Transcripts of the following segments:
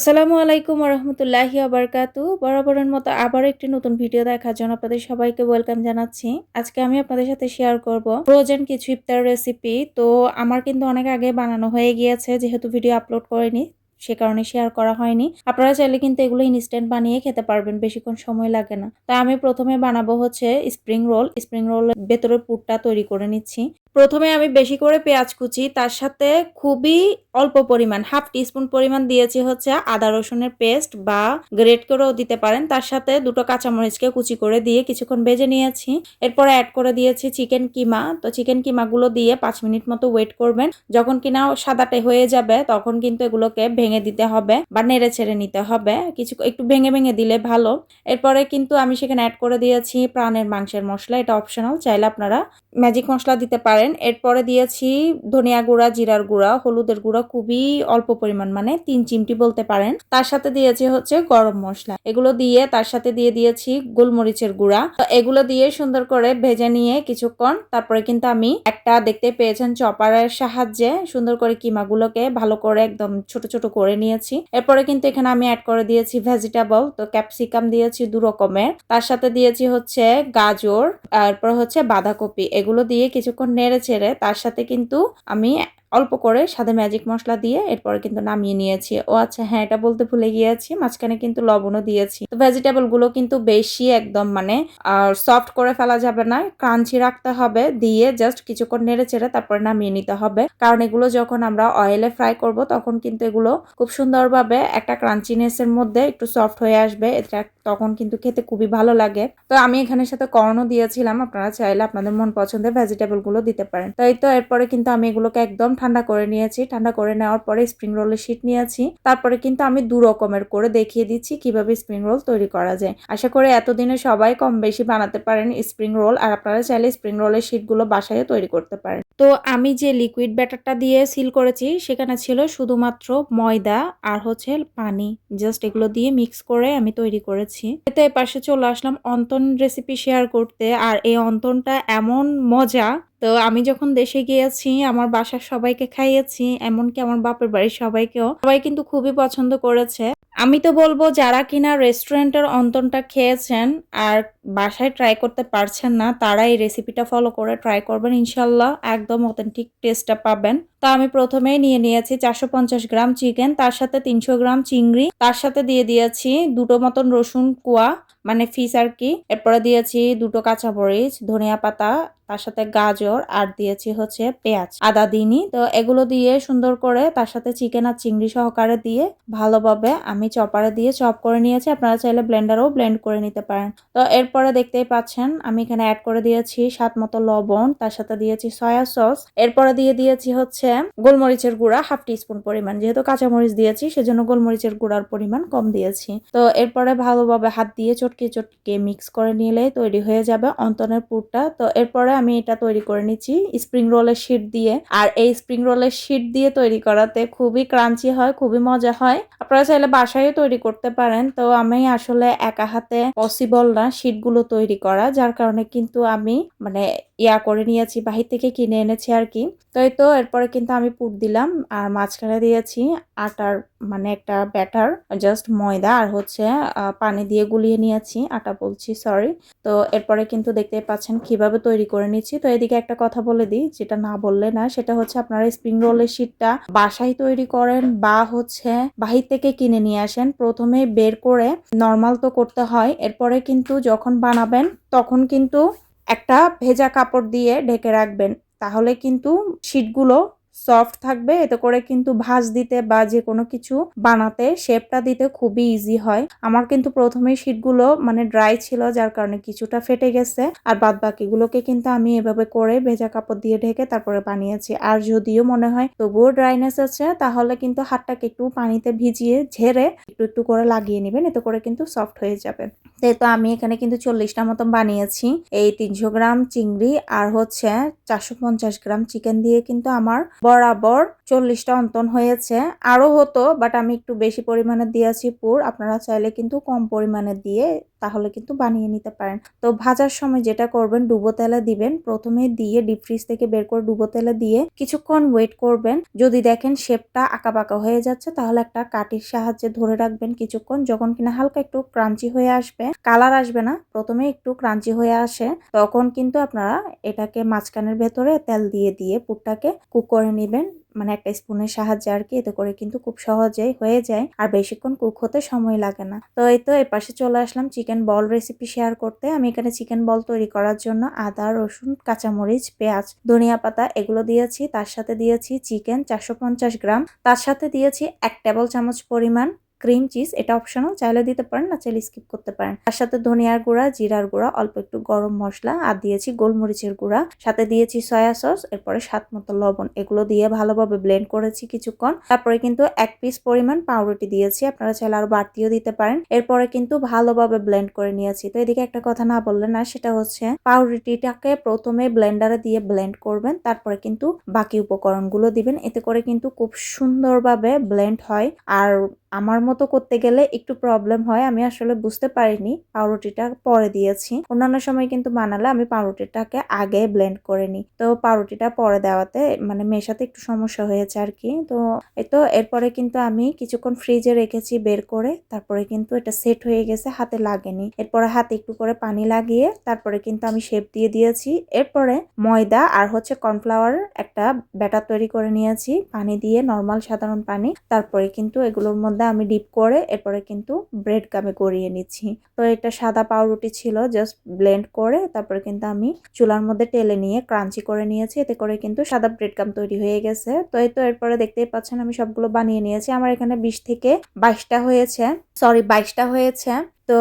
আসসালামু আলাইকুম রহমতুল্লাহি আবরকাতু বরাবরের মতো আবার একটি নতুন ভিডিও দেখার জন্য আপনাদের সবাইকে ওয়েলকাম জানাচ্ছি। আজকে আমি আপনাদের সাথে শেয়ার করব ফ্রোজেন কিছু ইফতার রেসিপি। তো আমার কিন্তু অনেক আগে বানানো হয়ে গিয়েছে, যেহেতু ভিডিও আপলোড করিনি, সে কারণে শেয়ার করা হয়নি। আপনারা চাইলে কিন্তু এগুলো ইনস্ট্যান্ট বানিয়ে খেতে পারবেন, বেশিক্ষণ সময় লাগে না। তা আমি প্রথমে বানাবো হচ্ছে স্প্রিং রোল স্প্রিং রোলের ভেতরের পুরটা তৈরি করে নিচ্ছি। প্রথমে আমি বেশি করে পেঁয়াজ কুচি, তার সাথে খুবই অল্প পরিমাণ, হাফ টিস্পুন পরিমাণ দিয়েছি হচ্ছে আদা রসুনের পেস্ট বা গ্রেট করেও দিতে পারেন। তার সাথে দুটো কাঁচামরিচকে কুচি করে দিয়ে কিছুক্ষণ ভেজে নিয়েছি। এরপরে অ্যাড করে দিয়েছি চিকেন কিমা। তো চিকেন কিমাগুলো দিয়ে পাঁচ মিনিট মতো ওয়েট করবেন। যখন কিনা সাদাটে হয়ে যাবে, তখন কিন্তু এগুলোকে ভেঙে দিতে হবে বা নেড়ে ছেড়ে নিতে হবে। কিছু একটু ভেঙে ভেঙে দিলে ভালো। এরপরে কিন্তু আমি সেখানে অ্যাড করে দিয়েছি প্রাণের মাংসের মশলা, এটা অপশনাল চাইলে আপনারা ম্যাজিক মশলা দিতে পারেন। এরপরে দিয়েছি ধনিয়া গুঁড়া, জিরার গুঁড়া, হলুদের গুঁড়া, খুবই অল্প পরিমাণ মানে তিন চিমটি বলতে পারেন। তার সাথে দিয়েছি হচ্ছে গরম মশলা। এগুলো দিয়ে তার সাথে দিয়ে দিয়েছি গোলমরিচের গুঁড়া। তো এগুলো দিয়ে সুন্দর করে ভেজে নিয়ে কিছুক্ষণ, তারপরে কিন্তু আমি একটা দেখতে পেয়েছেন চপারের সাহায্যে সুন্দর করে কিমাগুলোকে ভালো করে একদম ছোট ছোট করে নিয়েছি। এরপরে কিন্তু এখানে আমি অ্যাড করে দিয়েছি ভেজিটেবল তো ক্যাপসিকাম দিয়েছি দু রকমের। তার সাথে দিয়েছি হচ্ছে গাজর, তারপর হচ্ছে বাঁধাকপি। এগুলো দিয়ে কিছুক্ষণ ছেড়ে তার সাথে কিন্তু আমি অল্প করে সাদা ম্যাজিক মশলা দিয়ে এরপরে কিন্তু নামিয়ে নিয়েছি। ও আচ্ছা হ্যাঁ এটা বলতে ভুলে গিয়েছি, মাঝখানে কিন্তু লবণও দিয়েছি। তো ভেজিটেবলগুলো কিন্তু বেশি একদম মানে আর সফট করে ফেলা যাবে না ক্রাঞ্চি রাখতে হবে, দিয়ে জাস্ট কিছুক্ষণ নেড়ে চেড়ে তারপরে নামিয়ে নিতে হবে। কারণ এগুলো যখন আমরা অয়েলে ফ্রাই করব, তখন কিন্তু এগুলো খুব সুন্দরভাবে একটা ক্রাঞ্চিনেসের মধ্যে একটু সফট হয়ে আসবে, এটা তখন কিন্তু খেতে খুবই ভালো লাগে। তো আমি এখানের সাথে কর্ণও দিয়েছিলাম, আপনারা চাইলে আপনাদের মন পছন্দের ভেজিটেবলগুলো দিতে পারেন। তাই তো এরপরে কিন্তু আমি এগুলোকে একদম ঠান্ডা করে নিয়েছি। ঠান্ডা করে নেওয়ার পরে স্প্রিং রোলের শিট নিয়েছি। তারপরে কিন্তু আমি দু রকমের করে দেখিয়ে দিচ্ছি কীভাবে স্প্রিং রোল তৈরি করা যায়। আশা করি এতদিনে সবাই কম বেশি বানাতে পারেন স্প্রিং রোল আর আপনারা চাইলে স্প্রিং রোলের শিটগুলো বাসায় তৈরি করতে পারেন। তো আমি যে লিকুইড ব্যাটারটা দিয়ে সিল করেছি সেখানে ছিল শুধুমাত্র ময়দা আর হচ্ছে পানি। জাস্ট এগুলো দিয়ে মিক্স করে আমি তৈরি করেছি। এতে পাশে চলে আসলাম অন্তন রেসিপি শেয়ার করতে। আর এই অন্তনটা এমন মজা তো আমি যখন দেশে গিয়েছি, আমার বাসার সবাইকে খাইয়েছি, এমনকি আমার বাপের বাড়ির সবাইকেও। সবাই কিন্তু খুবই পছন্দ করেছে। আমি তো বলব, যারা কিনা রেস্টুরেন্টের অন্তনটা খেয়েছেন, আর বাসায় ট্রাই করতে পারছেন না, তারা এই রেসিপিটা ফলো করে ট্রাই করবেন, ইনশাল্লাহ একদম অথেন্টিক টেস্টটা পাবেন। তো আমি প্রথমেই নিয়ে নিয়েছি চারশো পঞ্চাশ গ্রাম চিকেন তার সাথে তিনশো গ্রাম চিংড়ি, তার সাথে দিয়ে দিয়েছি দুটো মতন রসুন কুয়া মানে ফিস আর কি। এরপরে দিয়েছি দুটো কাঁচামরিচ, ধনিয়া পাতা, তার সাথে গাজর, আর দিয়েছি হচ্ছে পেঁয়াজ, আদা দিইনি তো এগুলো দিয়ে সুন্দর করে তার সাথে চিকেন আর চিংড়ি সহকারে দিয়ে ভালোভাবে আমি চপারে দিয়ে চপ করে নিয়েছি। আপনারা চাইলে ব্লেন্ডারও ব্লেন্ড করে নিতে পারেন। তো এরপরে দেখতেই পাচ্ছেন, আমি এখানে অ্যাড করে দিয়েছি স্বাদ মতো লবণ, তার সাথে দিয়েছি সয়া সস এরপরে দিয়ে দিয়েছি হচ্ছে গোলমরিচের গুঁড়া হাফ টিস্পুন পরিমাণ। যেহেতু কাঁচামরিচ দিয়েছি, সেজন্য গোলমরিচের গুঁড়ার পরিমাণ কম দিয়েছি। তো এরপরে ভালোভাবে হাত দিয়ে চটকে চটকে মিক্স করে নিলে তৈরি হয়ে যাবে অন্তনের পুরটা। তো এরপরে আমি এটা তৈরি করে নিচ্ছি স্প্রিং রোলের শিট দিয়ে। আর এই স্প্রিং রোলের শিট দিয়ে তৈরি করাতে খুবই ক্রাঞ্চি হয়, খুবই মজা হয়। আপনারা চাইলে বাসায়ও তৈরি করতে পারেন। তো আমি আসলে একা হাতে পসিবল না শিটগুলো তৈরি করা যার কারণে কিন্তু আমি মানে ইয়া করে নিয়েছি, বাহির থেকে কিনে এনেছি আর কি। তো তো, এরপরে কিন্তু আমি পুট দিলাম আর মাঝখানে দিয়েছি আটার মানে একটা ব্যাটার জাস্ট ময়দা আর হচ্ছে পানি দিয়ে গুলিয়ে নিয়েছি, আটা বলছি সরি তো এরপরে কিন্তু দেখতে পাচ্ছেন কীভাবে তৈরি করে নিচ্ছি। তো এদিকে একটা কথা বলে দিই, যেটা না বললে না, সেটা হচ্ছে আপনারা স্প্রিং রোলের শিটটা বাসায় তৈরি করেন বা হচ্ছে বাহির থেকে কিনে নিয়ে আসেন। প্রথমে বের করে নর্মাল তো করতে হয়, এরপরে কিন্তু যখন বানাবেন, তখন কিন্তু একটা ভেজা কাপড় দিয়ে ঢেকে রাখবেন তাহলে কিন্তু শিটগুলো সফট থাকবে, এতে করে কিন্তু ভাজ দিতে বা যে কোনো কিছু বানাতে শেপটা দিতে খুবই ইজি হয়। আমার কিন্তু প্রথমেই শিটগুলো মানে ড্রাই ছিল, যার কারণে কিছুটা ফেটে গেছে। আর বাদ বাকিগুলোকে কিন্তু আমি এভাবে করে ভেজা কাপড় দিয়ে ঢেকে তারপরে বানিয়েছি। আর যদিও মনে হয় তবুও ড্রাইনেস আছে, তাহলে কিন্তু হাতটাকে একটু পানিতে ভিজিয়ে ঝেড়ে একটু একটু করে লাগিয়ে নেবেন, এতে করে কিন্তু সফট হয়ে যাবে। তো আমি এখানে কিন্তু চল্লিশটা মতন বানিয়েছি, এই তিনশো গ্রাম চিংড়ি আর হচ্ছে চারশো পঞ্চাশ গ্রাম চিকেন দিয়ে কিন্তু আমার বরাবর চল্লিশটা অন্তন হয়েছে। আরও হতো বাট আমি একটু বেশি পরিমাণে দিয়েছি পুর। আপনারা চাইলে কিন্তু কম পরিমাণে দিয়ে তাহলে কিন্তু বানিয়ে নিতে পারেন। তো ভাজার সময় যেটা করবেন, ডুবো তেলে দিবেন। প্রথমে দিয়ে ডিপ ফ্রিজ থেকে বের করে ডুবো তেলে দিয়ে কিছুক্ষণ ওয়েট করবেন। যদি দেখেন শেপটা আঁকা বাঁকা হয়ে যাচ্ছে, তাহলে একটা কাঠির সাহায্যে ধরে রাখবেন কিছুক্ষণ। যখন কিনা হালকা একটু ক্রাঞ্চি হয়ে আসবে কালার আসবে না, প্রথমে একটু ক্রাঞ্চি হয়ে আসে, তখন কিন্তু আপনারা এটাকে মাঝখানের ভেতরে তেল দিয়ে দিয়ে পুরটাকে কুক করে নেবেন। মানে একটা স্পুনের সাহায্যে আর কি, এতে করে কিন্তু খুব সহজেই হয়ে যায় আর বেশিক্ষণ কুক হতে সময় লাগে না। তো এই তো, এপাশে পাশে চলে আসলাম চিকেন বল রেসিপি শেয়ার করতে। আমি এখানে চিকেন বল তৈরি করার জন্য আদা, রসুন, কাঁচামরিচ, পেঁয়াজ, ধনিয়া পাতা এগুলো দিয়েছি। তার সাথে দিয়েছি চিকেন চারশো পঞ্চাশ গ্রাম। তার সাথে দিয়েছি এক টেবিল চামচ পরিমাণ ক্রিম চিজ এটা অপশনাল চাইলে দিতে পারেন, না চাইলে স্কিপ করতে পারেন। তার সাথে ধনিয়ার গুঁড়া, জিরার গুঁড়া, অল্প একটু গরম মশলা, আর দিয়েছি গোলমরিচের গুঁড়া। সাথে দিয়েছি সয়া সস এরপরে স্বাদ মতো লবণ, এগুলো দিয়ে ভালোভাবে ব্লেন্ড করেছি কিছুক্ষণ। তারপরে কিন্তু এক পিস পরিমাণ পাউরুটি দিয়েছি, আপনারা চাইলে আরও বাড়তিও দিতে পারেন। এরপরে কিন্তু ভালোভাবে ব্লেন্ড করে নিয়েছি। তো এদিকে একটা কথা না বললে না, সেটা হচ্ছে পাউরুটিটাকে প্রথমে ব্লেন্ডারে দিয়ে ব্লেন্ড করবেন, তারপরে কিন্তু বাকি উপকরণগুলো দিবেন। এতে করে কিন্তু খুব সুন্দরভাবে ব্লেন্ড হয়। আর আমার মতো করতে গেলে একটু প্রবলেম হয়, আমি আসলে বুঝতে পারিনি। পাউরুটিটা পরে দিয়েছি। অন্যান্য সময় কিন্তু বানালে আমি পাউরুটিটাকে আগে ব্লেন্ড করে নিই। তো পাউরুটিটা পরে দেওয়াতে মানে মেশাতে একটু সমস্যা হয়েছে আর কি তো এই তো এরপরে কিন্তু আমি কিছুক্ষণ ফ্রিজে রেখেছি বের করে। তারপরে কিন্তু এটা সেট হয়ে গেছে, হাতে লাগেনি। এরপরে হাতে একটু করে পানি লাগিয়ে তারপরে কিন্তু আমি শেপ দিয়ে দিয়েছি। এরপরে ময়দা আর হচ্ছে কর্নফ্লাওয়ার একটা ব্যাটার তৈরি করে নিয়েছি। পানি দিয়ে নর্মাল সাধারণ পানি। তারপরে কিন্তু এগুলোর মধ্যে মধ্যে আমি ডিপ করে এরপরে কিন্তু ব্রেড কামে গড়িয়ে নিচ্ছি। তো এটা সাদা পাউরুটি ছিল জাস্ট ব্লেন্ড করে তারপরে কিন্তু আমি চুলার মধ্যে টেলে নিয়ে ক্রাঞ্চি করে নিয়েছি। এতে করে কিন্তু সাদা ব্রেড কাম তৈরি হয়ে গেছে। তো এই তো এরপরে দেখতেই পাচ্ছেন আমি সবগুলো বানিয়ে নিয়েছি। আমার এখানে বিশ থেকে বাইশটা হয়েছে সরি বাইশটা হয়েছে। তো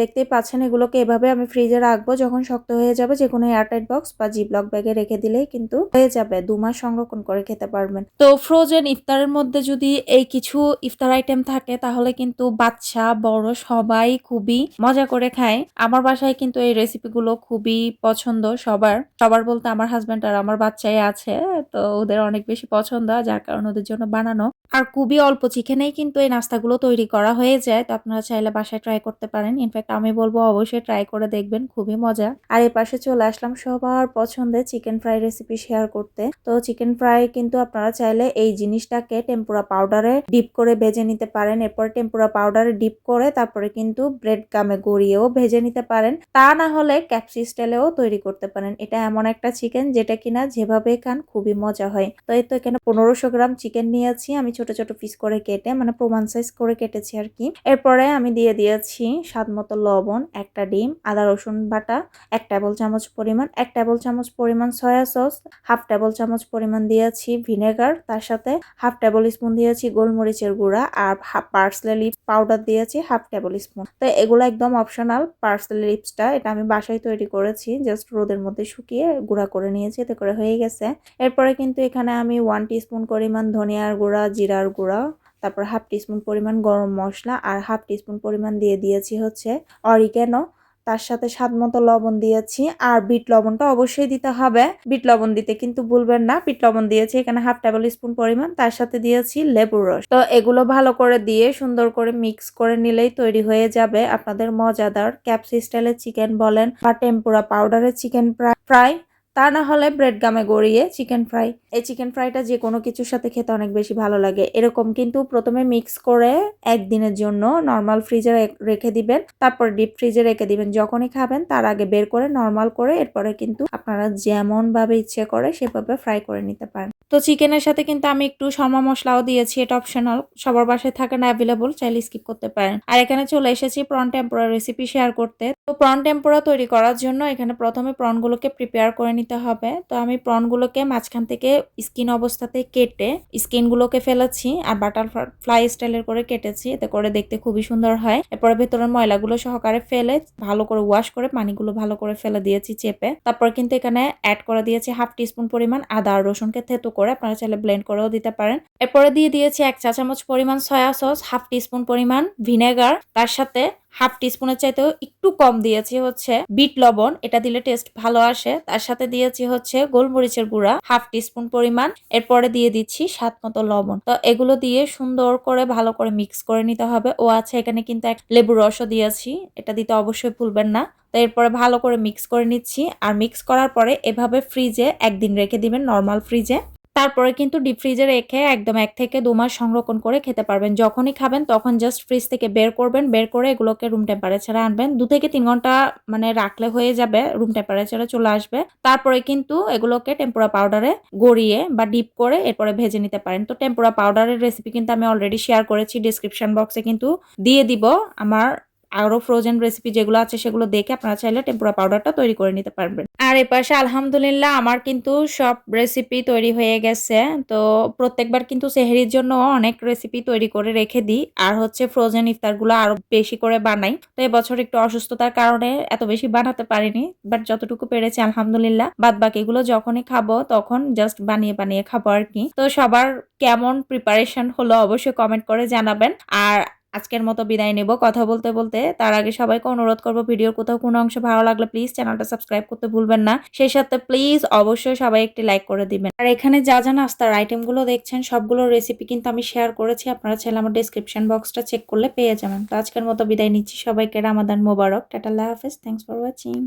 দেখতেই পাচ্ছেন এগুলোকে এভাবে আমি ফ্রিজে রাখব যখন শক্ত হয়ে যাবে যে কোনো এয়ারটাইট বক্স বা জিবলক ব্যাগে রেখে দিলেই কিন্তু হয়ে যাবে, দু মাস সংরক্ষণ করে খেতে পারবেন। তো ফ্রোজেন ইফতারের মধ্যে যদি এই কিছু ইফতার আইটেম থাকে তাহলে কিন্তু বাচ্চা, বড় সবাই খুবই মজা করে খায়। আমার বাসায় কিন্তু এই রেসিপিগুলো খুবই পছন্দ সবার। সবার বলতে আমার হাজব্যান্ড আর আমার বাচ্চাই আছে, তো ওদের অনেক বেশি পছন্দ, যার কারণে ওদের জন্য বানানো। আর খুবই অল্প চিকেনেই কিন্তু এই নাস্তাগুলো তৈরি করা হয়ে যায়, তো আপনারা চাইলে বাসায় ট্রাই করতে পারেন। ইনফ্যাক্ট আমি বলব অবশ্যই ট্রাই করে দেখবেন, খুবই মজা। আর এ পাশে চলে আসলাম সবার পছন্দের চিকেন ফ্রাই রেসিপি শেয়ার করতে। তো চিকেন ফ্রাই কিন্তু আপনারা চাইলে এই জিনিসটাকে টেম্পুরা পাউডারে ডিপ করে ভেজে নিতে পারেন। এরপর টেম্পুরা পাউডারে ডিপ করে তারপরে কিন্তু ব্রেড গামে গড়িয়েও ভেজে নিতে পারেন। তা না হলে ক্যাপসি স্টাইলেও তৈরি করতে পারেন। এটা এমন একটা চিকেন যেটা কিনা যেভাবে খান খুবই মজা হয়। তো এই তো এখানে পনেরোশো গ্রাম চিকেন নিয়েছি। আমি ছোট ছোট পিস করে কেটে মানে প্রমাণ সাইজ করে কেটেছি আর কি। এরপরে আমি দিয়ে দিয়েছি স্বাদ লবণ, একটা ডিম, আদা, রসুন বাটা, এক টেবিল চামচ পরিমাণ, এক টেবিল চামচ পরিমাণ সয়া সস, হাফ টেবিল চামচ পরিমাণ দিয়েছি ভিনেগার, তার সাথে হাফ টেবিল স্পুন দিয়েছি গোলমরিচের গুঁড়া আর হাফ পার্সলে লিপস পাউডার দিয়েছি হাফ টেবিল স্পুন। তো এগুলো একদম অপশনাল পার্সলে লিপসটা, এটা আমি বাসায় তৈরি করেছি, জাস্ট রোদের মধ্যে শুকিয়ে গুঁড়া করে নিয়েছি, এতে করে হয়ে গেছে। এরপরে কিন্তু এখানে আমি ওয়ান স্পুন পরিমাণ ধনিয়ার গুঁড়া, জিরার গুঁড়া তারপর হাফ টিস্পুন পরিমাণ গরম মশলা আর হাফ টিস্পুন পরিমাণ দিয়ে দিয়েছি হচ্ছে অরিগ্যানো তার সাথে স্বাদ মতো লবণ দিয়েছি আর বিট লবণটা অবশ্যই দিতে হবে। বিট লবণ দিতে কিন্তু ভুলবেন না, বিট লবণ দিয়েছি এখানে হাফ টেবিল স্পুন পরিমাণ, তার সাথে দিয়েছি লেবুর রস। তো এগুলো ভালো করে দিয়ে সুন্দর করে মিক্স করে নিলেই তৈরি হয়ে যাবে আপনাদের মজাদার ক্যাপসি স্টাইলের চিকেন বলেন বা টেম্পুরা পাউডারের চিকেন ফ্রাই। তা না হলে ব্রেড গামে গড়িয়ে চিকেন ফ্রাই এই চিকেন ফ্রাইটা যে কোনো কিছুর সাথে খেতে অনেক বেশি ভালো লাগে। এরকম কিন্তু প্রথমে মিক্স করে একদিনের জন্য নর্মাল ফ্রিজে রেখে দিবেন। তারপর ডিপ ফ্রিজে রেখে দিবেন। যখনই খাবেন, তার আগে বের করে নর্মাল করে এরপরে কিন্তু আপনারা যেমন ভাবে ইচ্ছে করে সেভাবে ফ্রাই করে নিতে পারেন। তো চিকেনের সাথে কিন্তু আমি একটু শর্মা মশলাও দিয়েছি, এটা অপশনাল সবার বাসায় থাকে না অ্যাভেলেবল চাইলে স্কিপ করতে পারেন। আর এখানে চলে এসেছি প্রন টেম্পোরা রেসিপি শেয়ার করতে। তো প্রন টেম্পোরা তৈরি করার জন্য এখানে প্রথমে প্রনগুলোকে প্রিপেয়ার করে নিতে হবে। তো আমি প্রনগুলোকে মাঝখান থেকে স্কিন অবস্থাতে কেটে স্কিনগুলোকে ফেলেছি আর বাটার ফ্লাই স্টাইলের করে কেটেছি। এতে করে দেখতে খুবই সুন্দর হয়। এরপরে ভেতরের ময়লাগুলো সহকারে ফেলে ভালো করে ওয়াশ করে পানিগুলো ভালো করে ফেলে দিয়েছি চেপে। তারপর কিন্তু এখানে অ্যাড করে দিয়েছি হাফ টিস্পুন পরিমাণ আদা আর রসুনকে থেতু করে আপনারা চাইলে ব্লেন্ড করেও দিতে পারেন। এরপরে দিয়ে দিয়েছি এক চা চামচ পরিমাণ সয়া সস হাফ টিস্পুন পরিমাণ ভিনেগার তার সাথে হাফ টিস্পুনের চাইতেও একটু কম দিয়েছি হচ্ছে বিট লবণ। এটা দিলে টেস্ট ভালো আসে। তার সাথে দিয়েছি হচ্ছে গোলমরিচের গুঁড়া, হাফ টিস্পুন পরিমাণ। এরপরে দিয়ে দিচ্ছি স্বাদ মতো লবণ। তো এগুলো দিয়ে সুন্দর করে ভালো করে মিক্স করে নিতে হবে। ও আচ্ছা এখানে কিন্তু এক লেবুর রসও দিয়েছি। এটা দিতে অবশ্যই ভুলবেন না। তো এরপরে ভালো করে মিক্স করে নিচ্ছি। আর মিক্স করার পরে এভাবে ফ্রিজে একদিন রেখে দিবেন, নর্মাল ফ্রিজে। তারপরে কিন্তু ডিপ ফ্রিজে রেখে একদম এক থেকে দু মাস সংরক্ষণ করে খেতে পারবেন। যখনই খাবেন তখন জাস্ট ফ্রিজ থেকে বের করবেন, বের করে এগুলোকে রুম টেম্পারেচারে আনবেন। দু থেকে তিন ঘণ্টা মানে রাখলে হয়ে যাবে রুম টেম্পারেচারে চলে আসবে। তারপরে কিন্তু এগুলোকে টেম্পোরা পাউডারে গড়িয়ে বা ডিপ করে এরপরে ভেজে নিতে পারেন। তো টেম্পোরা পাউডারের রেসিপি কিন্তু আমি অলরেডি শেয়ার করেছি ডিসক্রিপশন বক্সে কিন্তু দিয়ে দিব। আমার আরও ফ্রোজেন রেসিপি যেগুলো আছে সেগুলো দেখে আপনারা চাইলে টেম্পুরা পাউডারটা তৈরি করে নিতে পারবেন। আর এ পাশে আলহামদুলিল্লাহ আমার কিন্তু সব রেসিপি তৈরি হয়ে গেছে। তো প্রত্যেকবার কিন্তু সেহেরির জন্য অনেক রেসিপি তৈরি করে রেখে দিই। আর হচ্ছে ফ্রোজেন ইফতারগুলো আরও বেশি করে বানাই। তো এবছর একটু অসুস্থতার কারণে এত বেশি বানাতে পারিনি। বাট যতটুকু পেরেছি আলহামদুলিল্লাহ। বাদ বাকিগুলো যখনই খাব তখন জাস্ট বানিয়ে বানিয়ে খাব আর কি। তো সবার কেমন প্রিপারেশন হলো অবশ্যই কমেন্ট করে জানাবেন। আর আজকের মতো বিদায় নেব। কথা বলতে বলতে তার আগে সবাইকে অনুরোধ করব, ভিডিওর কোথাও কোনো অংশ ভালো লাগলে প্লিজ চ্যানেলটা সাবস্ক্রাইব করতে ভুলবেন না। সেই সাথে প্লিজ অবশ্যই সবাই একটি লাইক করে দিবেন। আর এখানে যা যা নাস্তার আইটেমগুলো দেখছেন সবগুলো রেসিপি কিন্তু আমি শেয়ার করেছি। আপনারা ছেলে আমার ডিসক্রিপশন বক্সটা চেক করলে পেয়ে যাবেন। তো আজকের মতো বিদায় নিচ্ছি সবাইকে। রামাদান মোবারক। টাটা হাফেজ। Thanks for watching